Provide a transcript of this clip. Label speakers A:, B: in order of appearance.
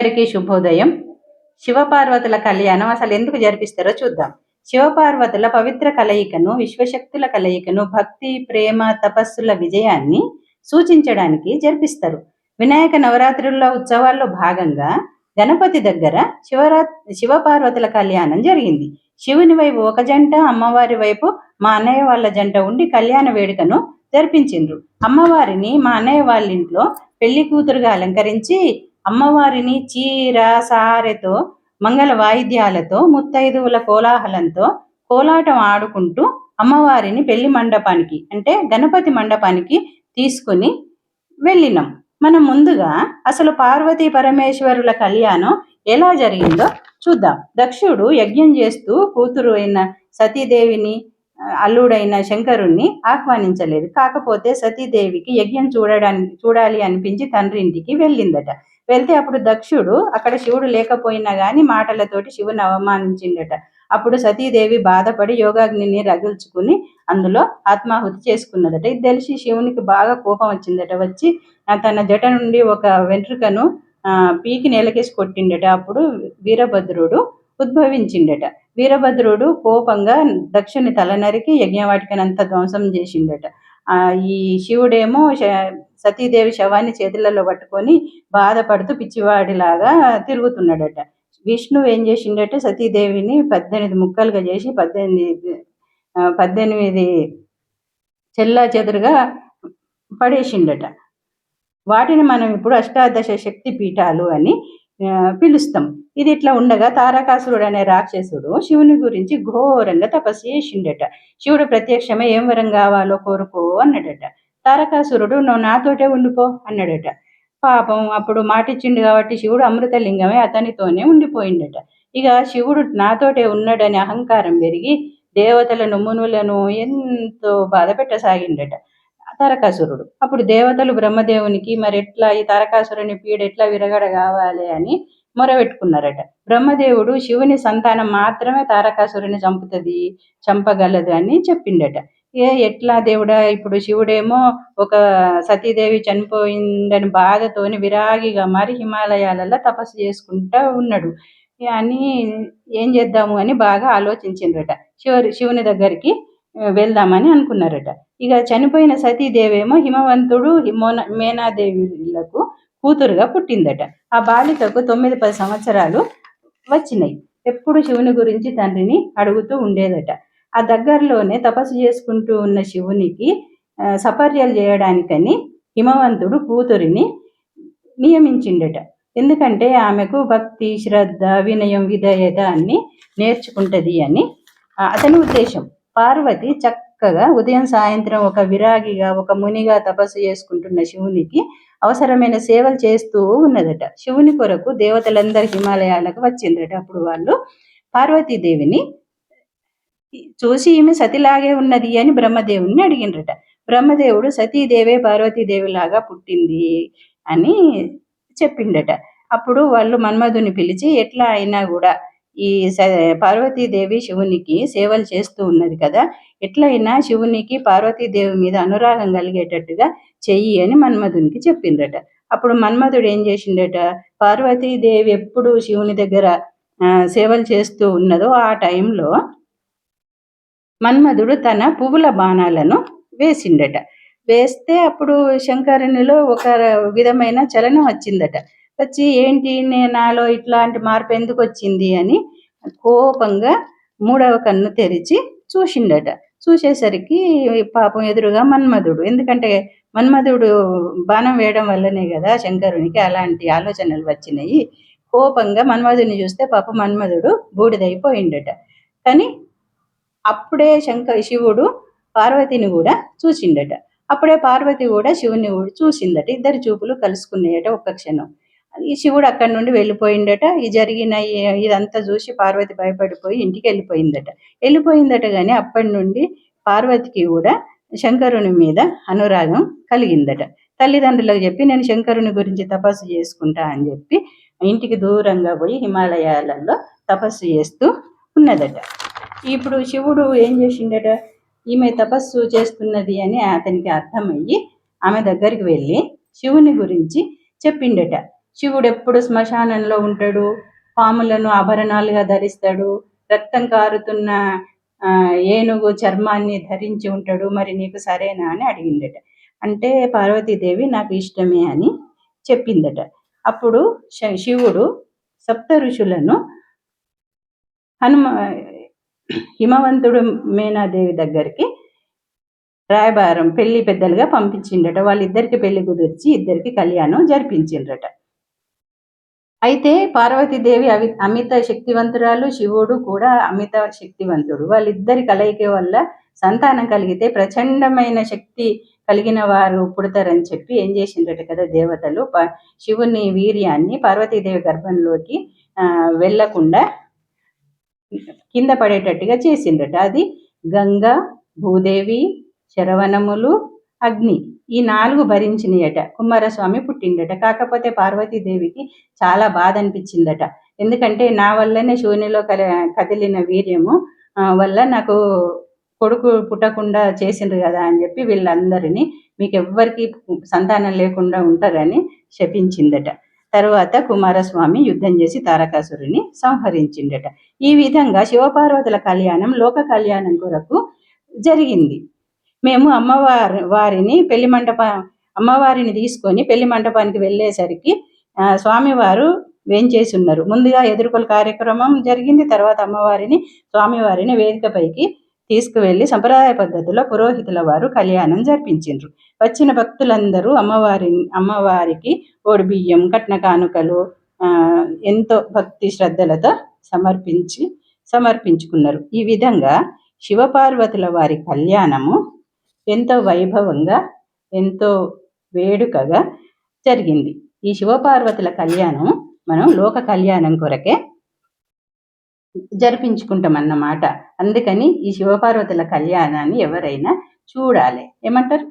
A: అందరికీ శుభోదయం. శివపార్వతుల కళ్యాణం అసలు ఎందుకు జరిపిస్తారో చూద్దాం. శివపార్వతుల పవిత్ర కలయికను విశ్వశక్తుల కలయికను భక్తి ప్రేమ తపస్సుల విజయాన్ని సూచించడానికి జరిపిస్తారు. వినాయక నవరాత్రుల ఉత్సవాల్లో భాగంగా గణపతి దగ్గర శివరా శివపార్వతుల కళ్యాణం జరిగింది. శివుని వైపు ఒక జంట అమ్మవారి వైపు మా అన్నయ్య వాళ్ళ జంట ఉండి కళ్యాణ వేడుకను జరిపించిండ్రు. అమ్మవారిని మా అన్నయ్య వాళ్ళ ఇంట్లో పెళ్ళి కూతురుగా అలంకరించి అమ్మవారిని చీర సారెతో మంగళ వాయిద్యాలతో ముత్తైదువుల కోలాహలంతో కోలాటం ఆడుకుంటూ అమ్మవారిని పెళ్ళి మండపానికి అంటే గణపతి మండపానికి తీసుకుని వెళ్ళినాం. మనం ముందుగా అసలు పార్వతీ పరమేశ్వరుల కళ్యాణం ఎలా జరిగిందో చూద్దాం. దక్షుడు యజ్ఞం చేస్తూ కూతురు అయిన సతీదేవిని అల్లుడైన శంకరుణ్ణి ఆహ్వానించలేదు. కాకపోతే సతీదేవికి యజ్ఞం చూడడానికి చూడాలి అనిపించి తండ్రి ఇంటికి వెళ్ళిందట. వెళ్తే అప్పుడు దక్షుడు అక్కడ శివుడు లేకపోయినా కానీ మాటలతోటి శివుని అవమానించిండట. అప్పుడు సతీదేవి బాధపడి యోగాగ్నిని రగుల్చుకుని అందులో ఆత్మాహుతి చేసుకున్నదట. ఇది తెలిసి శివునికి బాగా కోపం వచ్చిందట. వచ్చి తన జట నుండి ఒక వెంట్రుకను ఆ, పీకి నేలకేసి కొట్టిండట. అప్పుడు వీరభద్రుడు ఉద్భవించిండట. వీరభద్రుడు కోపంగా దక్షుని తల నరికి యజ్ఞవాటికనంతా ధ్వంసం చేసిండట. ఆ ఈ శివుడేమో సతీదేవి శవాన్ని చేతులలో పట్టుకొని బాధపడుతూ పిచ్చివాడిలాగా తిరుగుతున్నాడట. విష్ణువు ఏం చేసిండట? సతీదేవిని పద్దెనిమిది ముక్కలుగా చేసి పద్దెనిమిది పద్దెనిమిది చెల్లా చెదురుగా పడేసిండట. వాటిని మనం ఇప్పుడు అష్టాదశ శక్తి పీఠాలు అని పిలుస్తాం. ఇది ఇట్లా ఉండగా తారకాసురుడు అనే రాక్షసుడు శివుని గురించి ఘోరంగా తపస్సు చేసిండట. శివుడు ప్రత్యక్షమే ఏం వరం కావాలో కోరుకో అన్నాడట. తారకాసురుడు నువ్వు నాతోటే ఉండిపో అన్నాడట. పాపం అప్పుడు మాటిచ్చిండు కాబట్టి శివుడు అమృతలింగమే అతనితోనే ఉండిపోయిండట. ఇక శివుడు నాతోటే ఉన్నాడని అహంకారం పెరిగి దేవతలను మునులను ఎంతో బాధ పెట్టసాగిండట తారకాసురుడు. అప్పుడు దేవతలు బ్రహ్మదేవునికి మరి ఎట్లా ఈ తారకాసురుని పీడ ఎట్లా విరగడ కావాలి అని మొరబెట్టుకున్నారట బ్రహ్మదేవుడు శివుని సంతానం మాత్రమే తారకాసురుని చంపుతుంది చంపగలదు అని చెప్పిండట. ఏ ఎట్లా దేవుడా ఇప్పుడు శివుడేమో ఒక సతీదేవి చనిపోయిందని బాధతోని విరాగిగా మరి హిమాలయాలలో తపస్సు చేసుకుంటా ఉన్నాడు. అని ఏం చేద్దాము అని బాగా ఆలోచించిండ్రట. శివుని శివుని దగ్గరికి వెళ్దామని అనుకున్నారట. ఇక చనిపోయిన సతీదేవేమో హిమవంతుడు హిమోన మేనాదేవిలకు కూతురుగా పుట్టిందట. ఆ బాలికకు తొమ్మిది పది సంవత్సరాలు వచ్చినాయి. ఎప్పుడు శివుని గురించి తండ్రిని అడుగుతూ ఉండేదట. ఆ దగ్గరలోనే తపస్సు చేసుకుంటూ ఉన్న శివునికి సపర్యలు చేయడానికని హిమవంతుడు కూతురిని నియమించిండట. ఎందుకంటే ఆమెకు భక్తి శ్రద్ధ వినయం విధేయత అన్ని నేర్చుకుంటది అని అతని ఉద్దేశం. పార్వతి చక్కగా ఉదయం సాయంత్రం ఒక విరాగిగా ఒక మునిగా తపస్సు చేసుకుంటున్న శివునికి అవసరమైన సేవలు చేస్తూ ఉన్నదట. శివుని కొరకు దేవతలందరూ హిమాలయాలకు వచ్చిందట అప్పుడు వాళ్ళు పార్వతీదేవిని చూసి ఈమె సతిలాగే ఉన్నది అని బ్రహ్మదేవుని అడిగిండ్రట బ్రహ్మదేవుడు సతీదేవే పార్వతీదేవిలాగా పుట్టింది అని చెప్పిండట. అప్పుడు వాళ్ళు మన్మధుని పిలిచి ఎట్లా అయినా కూడా ఈ స- పార్వతీదేవి శివునికి సేవలు చేస్తూ ఉన్నది కదా ఎట్లయినా శివునికి పార్వతీదేవి మీద అనురాగం కలిగేటట్టుగా చెయ్యి అని మన్మధునికి చెప్పిండ్రట. అప్పుడు మన్మధుడు ఏం చేసిండట పార్వతీదేవి ఎప్పుడు శివుని దగ్గర ఆ, సేవలు చేస్తూ ఉన్నదో ఆ టైంలో మన్మధుడు తన పువ్వుల బాణాలను వేసిండట. వేస్తే అప్పుడు శంకరునిలో ఒక విధమైన చలనం వచ్చిందట. వచ్చి ఏంటి నాలో ఇట్లాంటి మార్పు ఎందుకు వచ్చింది? అని కోపంగా మూడవ కన్ను తెరిచి చూసిండట. చూసేసరికి పాపం ఎదురుగా మన్మధుడు. ఎందుకంటే మన్మధుడు బాణం వేయడం వల్లనే కదా శంకరునికి అలాంటి ఆలోచనలు వచ్చినాయి. కోపంగా మన్మధుని చూస్తే పాప మన్మధుడు బూడిదైపోయిండట. కానీ అప్పుడే శంక శివుడు పార్వతిని కూడా చూసిండట అప్పుడే పార్వతి కూడా శివుని కూడా చూసిందట. ఇద్దరు చూపులు కలుసుకున్నాయట ఒక్క క్షణం. ఈ శివుడు అక్కడి నుండి వెళ్ళిపోయిందట ఈ జరిగిన ఇదంతా చూసి పార్వతి భయపడిపోయి ఇంటికి వెళ్ళిపోయిందట. వెళ్ళిపోయిందట కానీ అప్పటి నుండి పార్వతికి కూడా శంకరుని మీద అనురాగం కలిగిందట. తల్లిదండ్రులకు చెప్పి నేను శంకరుని గురించి తపస్సు చేసుకుంటా అని చెప్పి ఇంటికి దూరంగా పోయి హిమాలయాలలో తపస్సు చేస్తూ ఉన్నదట. ఇప్పుడు శివుడు ఏం చేసిండట? ఈమె తపస్సు చేస్తున్నది అని అతనికి అర్థమయ్యి ఆమె దగ్గరికి వెళ్ళి శివుని గురించి చెప్పిండట. శివుడు ఎప్పుడు శ్మశానంలో ఉంటాడు? పాములను ఆభరణాలుగా ధరిస్తాడు? రక్తం కారుతున్న ఆ, ఏనుగు చర్మాన్ని ధరించి ఉంటాడు? మరి నీకు సరేనా అని అడిగిందట అంటే పార్వతీదేవి నాకు ఇష్టమే అని చెప్పిందట. అప్పుడు శివుడు సప్త ఋషులను హనుమ హిమవంతుడు మేనాదేవి దగ్గరికి రాయబారం పెళ్ళి పెద్దలుగా పంపించిండట. వాళ్ళిద్దరికి పెళ్ళి కుదిర్చి ఇద్దరికి కళ్యాణం జరిపించిండ్రట. అయితే పార్వతీదేవి అవి అమిత శక్తివంతురాలు శివుడు కూడా అమిత శక్తివంతుడు. వాళ్ళిద్దరి కలయిక వల్ల సంతానం కలిగితే ప్రచండమైన శక్తి కలిగిన వారు పుడతారని చెప్పి ఏం చేసిండ్రట కదా దేవతలు. ప- శివుని వీర్యాన్ని పార్వతీదేవి గర్భంలోకి వెళ్ళకుండా వెళ్ళకుండా కింద పడేటట్టుగా చేసిందట అది గంగ భూదేవి శరవణములు అగ్ని ఈ నాలుగు భరించినయట. కుమారస్వామి పుట్టిండట. కాకపోతే పార్వతీదేవికి చాలా బాధ అనిపించిందట. ఎందుకంటే నా వల్లనే శూన్యలో కల కదిలిన వీర్యము వల్ల నాకు కొడుకు పుట్టకుండా చేసిండ్రు కదా అని చెప్పి వీళ్ళందరినీ మీకు ఎవ్వరికి సంతానం లేకుండా ఉంటారని శపించిందట. తరువాత కుమారస్వామి యుద్ధం చేసి తారకాసురుని సంహరించిండట. ఈ విధంగా శివపార్వతుల కళ్యాణం లోక కళ్యాణం కొరకు జరిగింది. మేము అమ్మవారి వారిని పెళ్ళి మండప అమ్మవారిని తీసుకొని పెళ్ళి మండపానికి వెళ్ళేసరికి స్వామివారు వేంచేసి ఉన్నారు. ముందుగా ఎదుర్కొల కార్యక్రమం జరిగింది. తర్వాత అమ్మవారిని స్వామివారిని వేదికపైకి తీసుకువెళ్ళి సంప్రదాయ పద్ధతిలో పురోహితుల వారు కళ్యాణం జరిపించిండ్రు. వచ్చిన భక్తులందరూ అమ్మవారి అమ్మవారికి ఓడి బియ్యం కట్న కానుకలు ఎంతో భక్తి శ్రద్ధలతో సమర్పించి సమర్పించుకున్నారు. ఈ విధంగా శివపార్వతుల వారి కళ్యాణము ఎంతో వైభవంగా ఎంతో వేడుకగా జరిగింది. ఈ శివపార్వతుల కళ్యాణం మనం లోక కళ్యాణం కొరకే జరిపించుకుంటాం అన్నమాట అందుకని ఈ శివపార్వతుల కళ్యాణాన్ని ఎవరైనా చూడాలి. ఏమంటారు?